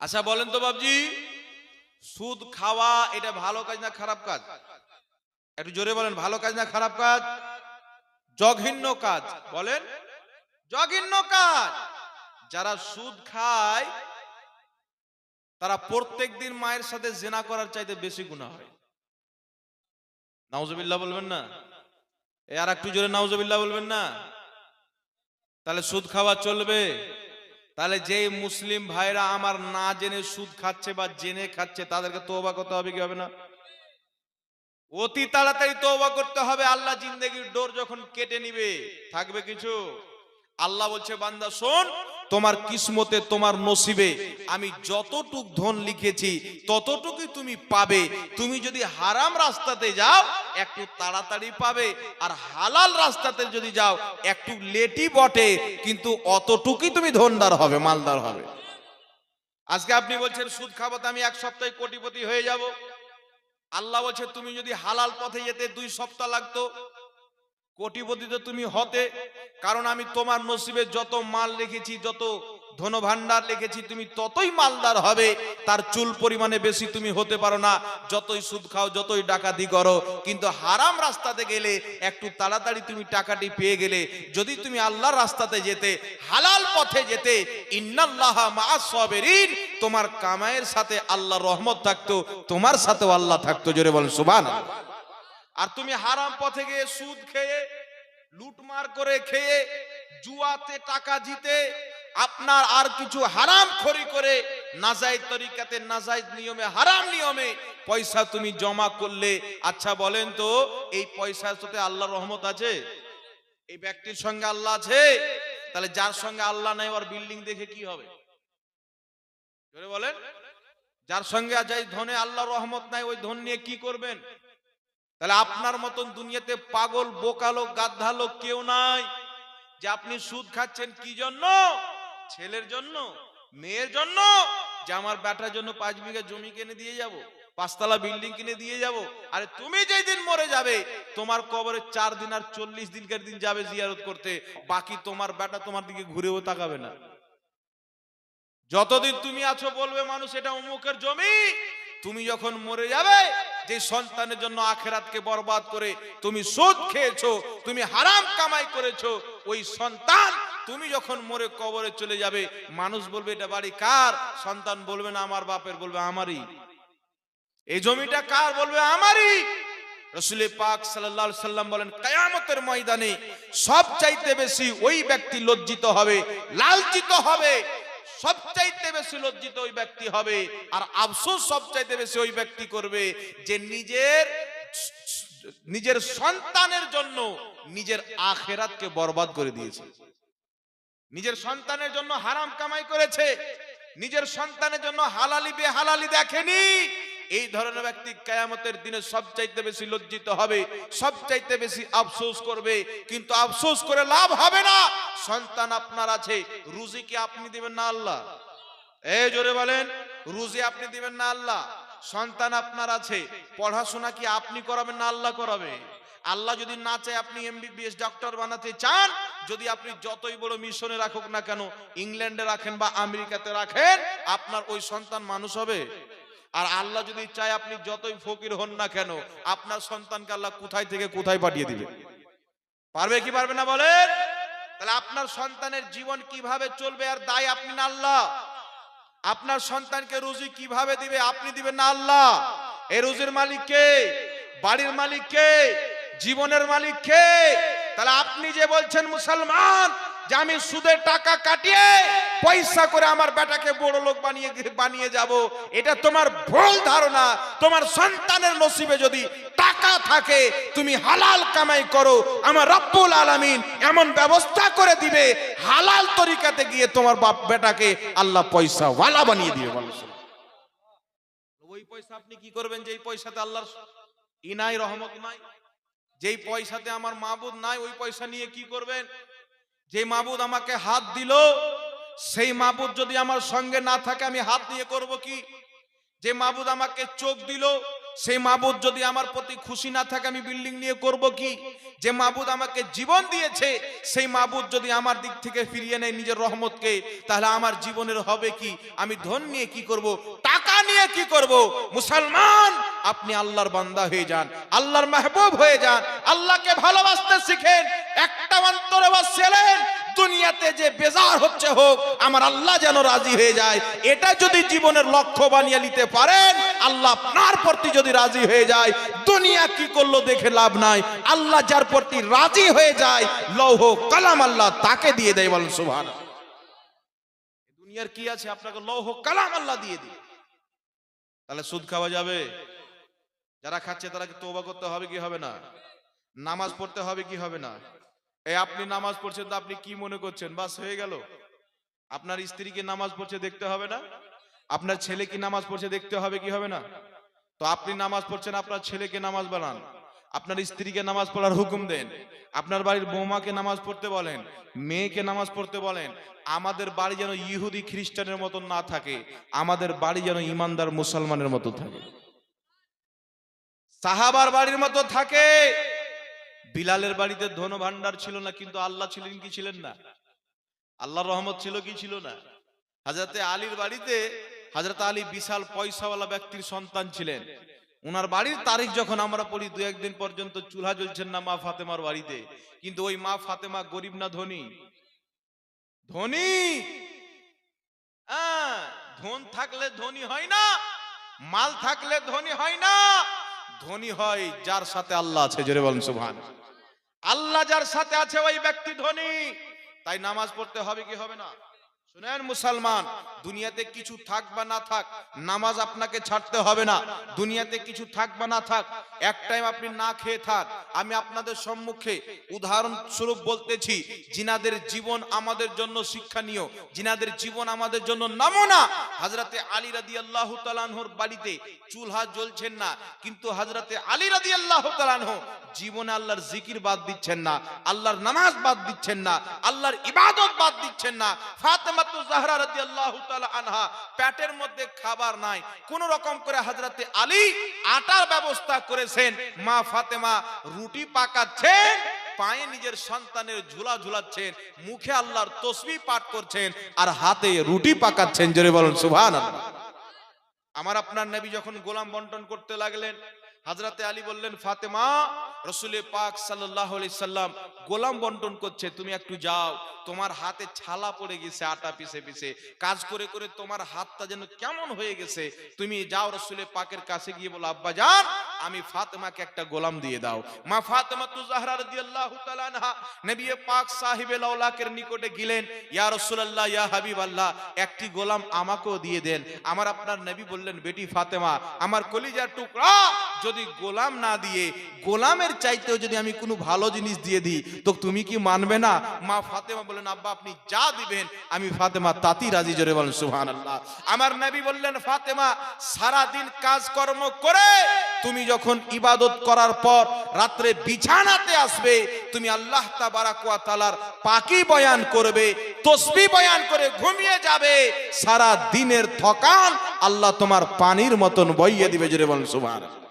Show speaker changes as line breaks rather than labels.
আচ্ছা বলেন তো বাবজি সুদ খাওয়া এটা ভালো কাজ না খারাপ কাজ? একটু জোরে বলেন, ভালো কাজ না খারাপ কাজ? জঘন্য কাজ, বলেন। জঘন্য কাজ। যারা সুদ খায়, তারা প্রত্যেক দিন মায়ের সাথে জেনা করার চাইতে বেশি গুণা হয় নাউজবিল্লাহ বলবেন না? এ আর একটু জোরে নাউজবিল্লাহ বলবেন না? তাহলে সুদ খাওয়া চলবে। তাহলে যেই মুসলিম ভাইরা আমার না জেনে সুদ খাচ্ছে বা জেনে খাচ্ছে, তাদেরকে তোবা করতে হবে কি হবে না? অতি তাড়াতাড়ি তোবা করতে হবে, আল্লাহ জিন্দেগির ডোর যখন কেটে নিবে, থাকবে কিছু? আল্লাহ বলছে, বান্দা, শোন তোমার কিসমতে, তোমার নসিবে আমি যতটুক ধন লিখেছি, ততটুকুই তুমি পাবে। তুমি যদি হারাম রাস্তাতে যাও, একটু তাড়াতাড়ি পাবে। আর হালাল রাস্তাতে যদি যাও, একটু লেটি বটে, কিন্তু অতটুকুই তুমি ধনদার হবে, মালদার হবে। আজকে আপনি বলছেন, সুদ খাব আমি এক সপ্তাহে কোটিপতি হয়ে যাব। আল্লাহ বলছে, তুমি যদি হালাল পথে যেতে দুই সপ্তাহ লাগতো কোটিপতি তো তুমি হতে, কারণ আমি তোমার নসিবে যত মাল রেখেছি, যত ধন ধনভাণ্ডার লিখেছি তুমি ততই মালদার হবে। তার চুল পরিমাণে বেশি তুমি হতে পারো না। যতই সুদ খাও, যতই ডাকাতি করো, কিন্তু হারাম রাস্তাতে গেলে, একটু তাড়াতাড়ি তুমি টাকাটি পেয়ে গেলে, যদি তুমি আল্লাহর রাস্তাতে যেতে, হালাল পথে যেতে, ইন্নাল্লাহ মা সবেরিন, তোমার কামায়ের সাথে আল্লাহ রহমত থাকতো, তোমার সাথেও আল্লাহ থাকতো, জোরে বলেন সুবান আর তুমি হারাম পথে গিয়ে সুদ খেয়ে, লুটমার করে খেয়ে, জুয়াতে টাকা জিতে, আপনার আর কিছু হারাম খড়ি করে নাজাইজ তরিকাতে নাজাইজ নিয়মে, হারাম নিয়মে পয়সা তুমি জমা করলে। আচ্ছা বলেন তো, এই পয়সার সাথে আল্লাহর রহমত আছে? এই ব্যক্তির সঙ্গে আল্লাহ আছে? তাহলে যার সঙ্গে আল্লাহ নাই, ওর বিল্ডিং দেখে কি হবে? বলেন। যার সঙ্গে যাই ধনে আল্লাহর রহমত নাই, ওই ধন নিয়ে কি করবেন? তাহলে আপনার মতন দুনিয়াতে পাগল বোকালো গাদ্ধালো কেউ নাই যে আপনি সুদ খাচ্ছেন কি জন্য? ছেলের জন্য, মেয়ের জন্য, যে আমার ব্যাটার জন্য পাঁচ বিঘা জমি কিনে দিয়ে যাব, পাঁচতলা বিল্ডিং কিনে দিয়ে যাব। আরে তুমি যেই দিন মরে যাবে, তোমার কবরে চার দিন আর চল্লিশ দিনকার দিন যাবে জিয়ারত করতে। বাকি তোমার ব্যাটা তোমার দিকে ঘুরেও তাকাবে না। যতদিন তুমি আছো বলবে মানুষ, এটা অমুকের জমি। তুমি যখন মরে যাবে যে সন্তানের জন্য আখেরাতকে বরবাদ করে তুমি সুদ খেয়েছো, তুমি হারাম কামাই করেছ, ওই সন্তান তুমি যখন মরে কবরে চলে যাবে, মানুষ বলবে, এটা বাড়ি কার? সন্তান বলবে, না, আমার বাপের বলবে, আমারই। এই জমিটা কার বলবে, আমারই। রসুল পাক সাল্লাল্লাহু সাল্লাম বলেন, কায়ামতের ময়দানে সব চাইতে বেশি ওই ব্যক্তি লজ্জিত হবে, লালচিত হবে। সবচাইতে বেশি লজ্জিত ওই ব্যক্তি হবে। আর আফসোস সবচাইতে বেশি ওই ব্যক্তি করবে যে নিজের নিজের সন্তানের জন্য নিজের আখেরাতকে বরবাদ করে দিয়েছে। নিজের সন্তানের জন্য হারাম কামাই করেছে। নিজের সন্তানের জন্য হালালি বেহালালি দেখেনি। এই ধরনের ব্যক্তি কেয়ামতের দিনে সবচাইতে বেশি লজ্জিত হবে, সবচাইতে বেশি আফসোস করবে। কিন্তু আফসোস করে লাভ হবে না। সন্তান আপনার আছে, রুজি কি আপনি দিবেন না আল্লাহ? এই জোরে বলেন, রুজি আপনি দিবেন না আল্লাহ? সন্তান আপনার আছে, পড়াশোনা কি আপনি করাবেন না আল্লাহ করাবে? আল্লাহ যদি না চায় আপনি এমবিবিএস ডক্টর বানাতে চান, যদি আপনি যতই বড় মিশনে রাখুক না কেন, ইংল্যান্ডে রাখেন বা আমেরিকাতে রাখেন, আপনার ওই সন্তান মানুষ হবে। আর আল্লাহ যদি চায় আপনি যতই ফকির হন না কেন, আপনার সন্তানকে আল্লাহ কোথায় থেকে কোথায় পাঠিয়ে দিবে? পারবে কি পারবে না বলেন? তাহলে আপনার সন্তানের জীবন কীভাবে চলবে আর দায় আপনি না আল্লাহ? আপনার সন্তানকে রুজি কীভাবে দিবে আপনি দিবেন না আল্লাহ? এ রুজির মালিক কে? বাড়ির মালিক কে? জীবনের মালিক কে? তাহলে আপনি যে বলছেন মুসলমান, যে আমি সুদের টাকা কাটিয়ে পয়সা করে আমার বেটাকে বড় লোক বানিয়ে বানিয়ে যাব, এটা তোমার ভুল ধারণা। তোমার সন্তানের নসিবে যদি টাকা থাকে, তুমি হালাল কামাই করো, আমার রব্বুল আলামিন এমন ব্যবস্থা করে দিবে, হালাল তরিকাতে গিয়ে তোমার বাপ বেটাকে আল্লাহ পয়সা ওয়ালা বানিয়ে দিবে, বলো ওই পয়সা আপনি কি করবেন? যে পয়সাতে আল্লাহর ইনাই রহমত নাই, যেই পয়সাতে আমার মাবুদ নাই, ওই পয়সা নিয়ে কি করবেন? যে মাবুদ আমাকে হাত দিল সেই মাবুদ যদি আমার সঙ্গে না থাকে, আমি হাত নিয়ে করব কি? যে মাবুদ আমাকে চোখ দিল, সেই মাবুদ যদি আমার প্রতি খুশি না থাকে, আমি বিল্ডিং নিয়ে করব কি? যে মাবুদ আমাকে জীবন দিয়েছে, সেই মাবুদ যদি আমার দিক থেকে ফিরিয়ে নেয় নিজের রহমতকে, তাহলে আমার জীবনের হবে কি? আমি ধন নিয়ে কি করব? টাকা নিয়ে কি করব? মুসলমান, আপনি আল্লাহর বান্দা হয়ে যান, আল্লাহর মেহবুব হয়ে যান, আল্লাহকে ভালোবাসতে শিখেন একটা অন্তরে বসছিলেন দুনিয়াতে যে বেজার হচ্ছে হোক, আমার আল্লাহ যেন রাজি হয়ে যায়। এটা যদি জীবনের লক্ষ্য বানিয়ে নিতে পারেন, আল্লাহ আপনার প্রতি যদি রাজি হয়ে যায়, দুনিয়া কি করল দেখে লাভ নাই। আল্লাহ যার প্রতি রাজি হয়ে যায়, লৌহ কালাম আল্লাহ তাকে দিয়ে দেয় বলেন সুভান দুনিয়ার কি আছে? আপনাকে লৌহ কালাম আল্লাহ দিয়ে দিই তাহলে সুদ খাওয়া যাবে? যারা খাচ্ছে তারা কি তোবা করতে হবে কি হবে না? নামাজ পড়তে হবে কি হবে না? এই আপনি নামাজ পড়ছেন তো আপনি কি মনে করছেন? বাস হয়ে গেল। আপনার স্ত্রীকে নামাজ পড়ছে দেখতে হবে না? আপনার ছেলে কি নামাজ পড়ছে দেখতে হবে কি হবে না? তো আপনি নামাজ পড়ছেন, আপনার ছেলেকে নামাজ বানান? আপনার স্ত্রীকে নামাজ পড়ার হুকুম দেন। আপনার বাড়ির বৌমাকে নামাজ পড়তে বলেন? মেয়েকে নামাজ পড়তে বলেন? আমাদের বাড়ি যেন ইহুদি খ্রিস্টানের মতন না থাকে, আমাদের বাড়ি যেন ইমানদার মুসলমানের মতো থাকে। সাহাবার বাড়ির মতো থাকে। বিলালের বাড়িতে ধন ভান্ডার ছিল না, কিন্তু আল্লাহ ছিলেন কি ছিলেন না? আল্লাহ রহমত ছিল কি ছিল না? হাজরতে আলীর বাড়িতে হাজরত আলী বিশাল পয়সাওয়ালা ব্যক্তির সন্তান ছিলেন। ওনার বাড়ির তারিখ যখন আমরা পড়ি, দু একদিন পর্যন্ত চুলহা জ্বলছেন না মা ফাতেমার বাড়িতে। কিন্তু ওই মা ফাতেমা গরিব না ধনী? ধনী? ধন থাকলে ধনী হয় না, মাল থাকলে ধনী হয় না। ধনী হয় যার সাথে আল্লাহ আছে, জোরে বলেন সুবহান আল্লাহ যার সাথে আছে ওই ব্যক্তি ধনী। তাই নামাজ পড়তে হবে কি হবে না? শুনেন মুসলমান, দুনিয়াতে কিছু থাক বা না থাক, নামাজ আপনাকে ছাড়তে হবে না। দুনিয়াতে কিছু থাক বা না থাক, এক টাইম আপনি না খেয়ে থাক। আমি আপনাদের সম্মুখে উদাহরণ স্বরূপ বলতেছি, জিনাদের জীবন আমাদের জন্য শিক্ষণীয়, জিনাদের জীবন আমাদের জন্য নমুনা। হাজরাতে আলী রাদি আল্লাহ তালানহর বাড়িতে চুলহা জ্বলছেন না, কিন্তু হাজরাতে আলী রাদি আল্লাহ তালানহ জীবনে আল্লাহর জিকির বাদ দিচ্ছেন না, আল্লাহর নামাজ বাদ দিচ্ছেন না, আল্লাহর ইবাদত বাদ দিচ্ছেন না। ফাতেমাতু জাহরা রাদিয়াল্লাহু তাআলা আনহা পেটের মধ্যে খাবার নাই। কোন রকম করে হযরতে আলী আটার ব্যবস্থা করেছেন। মা রুটি পাকাচ্ছেন, পায়ে নিজের সন্তানের ঝুলা ঝুলাচ্ছেন, মুখে আল্লাহর তসবিহ পাঠ করছেন আর হাতে রুটি পাকাচ্ছেন। জোরে বলুন, সুবহানাল্লাহ। আমার আপনার নবী যখন গোলাম বন্টন করতে লাগলেন হাজরাতে আলী বললেন, ফাতেমা, রসুলের পাক সাল্লাহ সাল্লাম গোলাম বন্টন করছে, তুমি একটু যাও। তোমার হাতে ছালা পড়ে গেছে আটা পিছে পিছে কাজ করে করে তোমার হাতটা যেন কেমন হয়ে গেছে। তুমি যাও রসুলের পাকের কাছে গিয়ে বলো, আব্বা, যান। আমি ফাতেমাকে একটা গোলাম দিয়ে দাও। মা ফাতেমা তু জাহরা রাদিয়াল্লাহু তাআলা আনহা, নবী পাক সাহিবে লাউলাকের নিকটে গেলেন, ইয়া রাসূলুল্লাহ, ইয়া হাবিবাল্লাহ, একটি গোলাম আমাকেও দিয়ে দেন। আমার আপনার নবী বললেন, বেটি ফাতেমা, আমার কলিজার টুকরা যদি গোলাম না দিয়ে, গোলামের চাইতেও যদি আমি কোনো ভালো জিনিস দিয়ে দিই, তো তুমি কি মানবে না? মা ফাতেমা বললেন, আব্বা, আপনি যা দিবেন, আমি ফাতেমা তাতি রাজি, জোরে বলেন সুবহানাল্লাহ। আমার নবী বললেন, ফাতেমা সারা দিন কাজকর্ম করে তুমি যখন ইবাদত করার পর রাত্রে বিছানাতে আসবে, তুমি আল্লাহ তাবারাকুয়া তালার পাকি বয়ান করবে, তসবি বয়ান করে ঘুমিয়ে যাবে, সারা দিনের থকান আল্লাহ তোমার পানির মতন বইয়ে দিবে, জোরে বলেন সুবহানাল্লাহ।